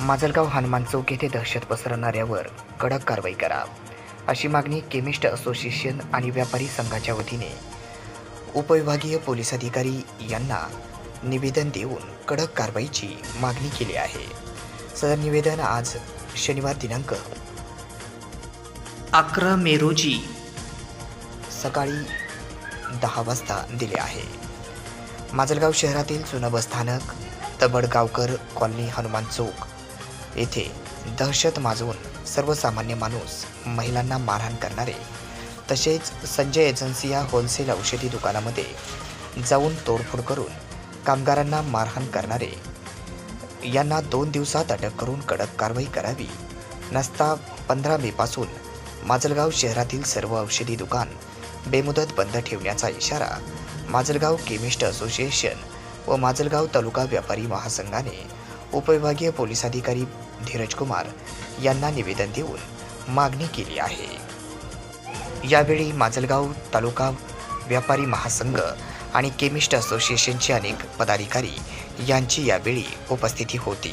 माजलगाव हनुमान चौक येथे दहशत पसरवणाऱ्यावर कडक कारवाई करा अशी मागणी केमिस्ट असोसिएशन आणि व्यापारी संघाच्या वतीने उपविभागीय पोलीस अधिकारी यांना निवेदन देऊन कडक कारवाईची मागणी केली आहे. सदर निवेदन आज शनिवार दिनांक अकरा मे रोजी सकाळी दहा वाजता दिले आहे. माजलगाव शहरातील जुनं बसस्थानक तबडगावकर कॉलनी हनुमान चौक येथे दहशत माजवून सर्वसामान्य माणूस महिलांना मारहाण करणारे. तसेच संजय एजन्सी या होलसेल औषधी दुकानामध्ये जाऊन तोडफोड करून कामगारांना मारहाण करणारे. यांना दोन दिवसात अटक करून कडक कारवाई करावी. नसता पंधरा मेपासून माजलगाव शहरातील सर्व औषधी दुकान बेमुदत बंद ठेवण्याचा इशारा माजलगाव केमिस्ट असोसिएशन व माजलगाव तालुका व्यापारी महासंघाने उपविभागीय पोलीस अधिकारी धीरज कुमार यांना निवेदन देऊन मागणी केली आहे. यावेळी माजलगाव तालुका व्यापारी महासंघ आणि केमिस्ट असोसिएशनचे अनेक पदाधिकारी यांची यावेळी उपस्थिती होती.